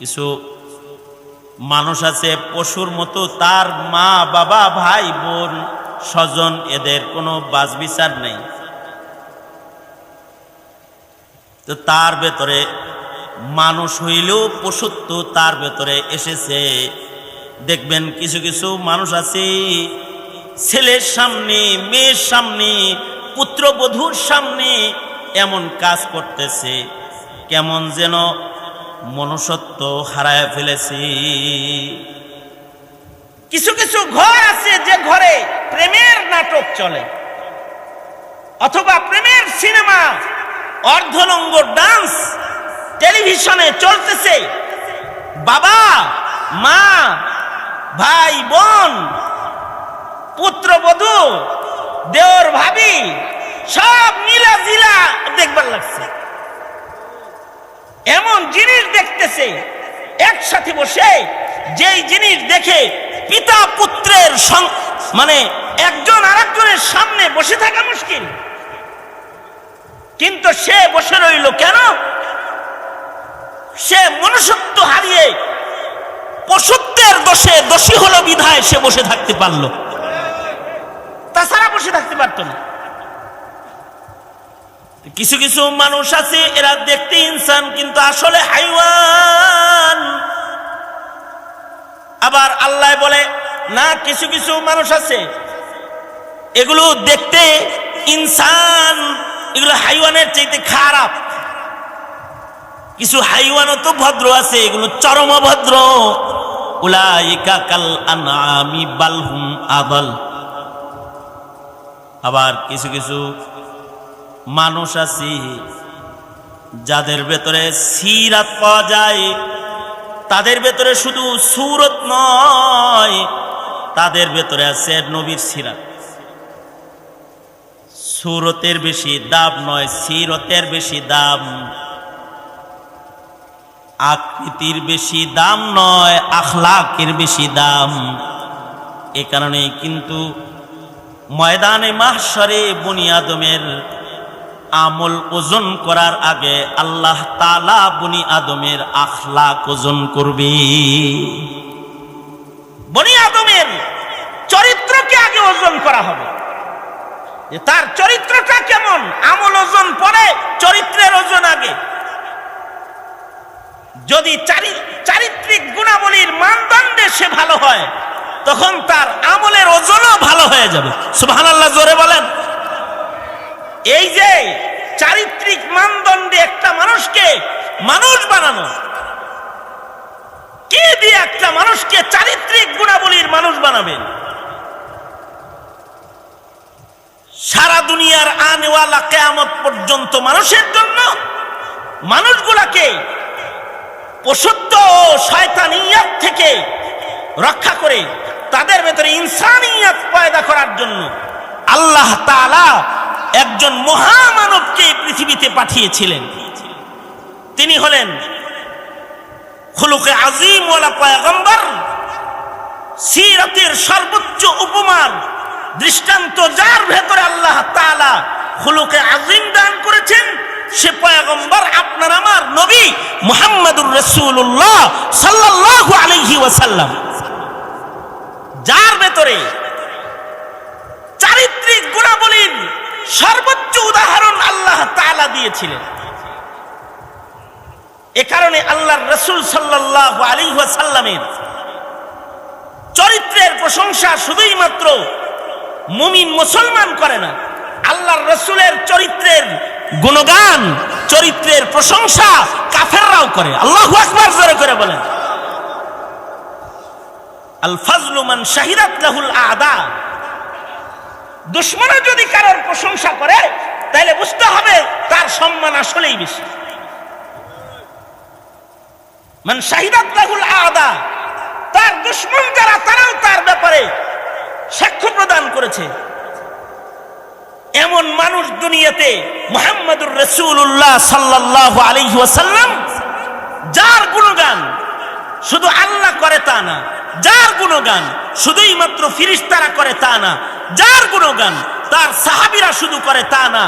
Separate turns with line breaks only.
কিছু মানুষ আছে, পশুর মতো, তার মা, বাবা, ভাই, বোন, স্বজন, এদের কোনো বাজ বিচার নেই। তো তার ভেতরে মানুষ হইলেও পশুত্ব তার ভেতরে এসেছে। দেখবেন কিছু কিছু মানুষ আছে, ছেলের সামনে, মেয়ের সামনে, পুত্রবধূর সামনে এমন কাজ করতেছে। কেমন যেন মনুষ্যত্ব হারায় ফেলেছি। কিছু কিছু ঘর আছে যে ঘরে প্রেমের নাটক চলে। অথবা প্রেমের সিনেমা অর্ধলঙ্গ ডান্স টেলিভিশনে চলতেছে। বাবা, মা, ভাই, বোন, পুত্রবধূ, দেওর ভাবি দেখতেছে একসাথে বসে যেই জিনিস দেখে পিতা পুত্রের মানে একজন আরেকজনের সামনে বসে থাকা মুশকিল। কিন্তু সে বসে রইল কেন? সে মনুষ্যত্ব হারিয়ে পশুত্বের দোষে দোষী হলো বিধায় সে বসে থাকতে পারল। তাছাড়া বসে থাকতে পারতো না। কিছু কিছু মানুষ আছে, এরা দেখতে ইনসান, কিন্তু আসলে হাইওয়ান। আবার আল্লাহ বলে, না, কিছু কিছু মানুষ আছে, এগুলো দেখতে ইনসান, এগুলো হাইওয়ানের চাইতে খারাপ। কিছু হাইওয়ানও তো ভদ্র আছে, এগুলো চরম ভদ্র আবার কিছু কিছু মানুষ আছি, যাদের ভেতরে সিরাত পাওয়া যায়, তাদের ভেতরে শুধু সুরত নয়, তাদের ভেতরে আছে নবীর সিরাত। সুরতের বেশি দাম নয়, সিরতের বেশি দাম। আকৃতির বেশি দাম নয়, আখলাকের বেশি দাম। এ কারণে কিন্তু ময়দানে মাহসরে বুনিয়াদমের আমল ওজন করার আগে আল্লাহ তালা বনি আদমের আখলাক ওজন করবে। বনি আদমের চরিত্রকে আগে ওজন করা হবে। তার চরিত্রটা কেমন? আমল ওজন পরে চরিত্রের ওজন আগে। যদি চারি- চারিত্রিক গুণাবলীর মানদণ্ডে সে ভালো হয়, তখন তার আমলের ওজনও ভালো হয়ে যাবে। সুবহান আল্লাহ জোরে বলেন। এই যে চারিত্রিক মানদণ্ডে একটা মানুষকে মানুষ বানানো, কে দিয়ে একটা মানুষকে চারিত্রিক গুণাবলীর মানুষ বানাবেন? সারা দুনিয়ার আনেওয়ালা কেয়ামত পর্যন্ত মানুষের জন্য মানুষগুলাকে পশুত্ব ও শয়তানিয়াত থেকে রক্ষা করে তাদের ভেতরে ইনসানিয়াত পয়দা করার জন্য আল্লাহ তাআলা একজন মহামানবকে পৃথিবীতে পাঠিয়েছিলেন। তিনি হলেন খুলুকে আজিম ওয়ালা পয়গম্বর। সর্বোচ্চ উপমার, দৃষ্টান্ত যার ভেতরে আল্লাহ তাআলা খুলুকে আজিম দান করেছেন, সে পয়গম্বর আপনার আমার নবী মুহাম্মদুর রাসূলুল্লাহ সাল্লাল্লাহু আলাইহি ওয়াসাল্লাম। যার ভেতরে চারিত্রিক গুণাবলীর সর্বোচ্চ উদাহরণ আল্লাহ দিয়েছিলেন। এ কারণে আল্লাহর রসুল সাল্লাহ আলী সাল্লামের চরিত্রের প্রশংসা শুধুই মাত্র মুমিন মুসলমান করে না, আল্লাহর রসুলের চরিত্রের গুণগান, চরিত্রের প্রশংসা কাফেররাও করে। আল্লাহ আকবার জোরে করে বলেন। আল ফাজলু মান শাহিদাত লাহুল আদা। দুশ্মনও যদি কারোর প্রশংসা করে তাহলে বুঝতে হবে তার সম্মান আসলেই বেশি। মান শাহিদাত লাহুল আদা, তার দুশ্মন যারা, তারাও তার ব্যাপারে সাক্ষ্য প্রদান করেছে। এমন মানুষ দুনিয়াতে মোহাম্মদুর রসুল্লাহ সাল্লাহ আলাইহি ওয়াসাল্লাম, যার গুণগান শুধু আল্লাহ করে তা না, যার গুণগান শুধুই মাত্র ফিরিস্তারা করে তা না, যার গুণগান তার সাহাবিরা শুধু করে তা না।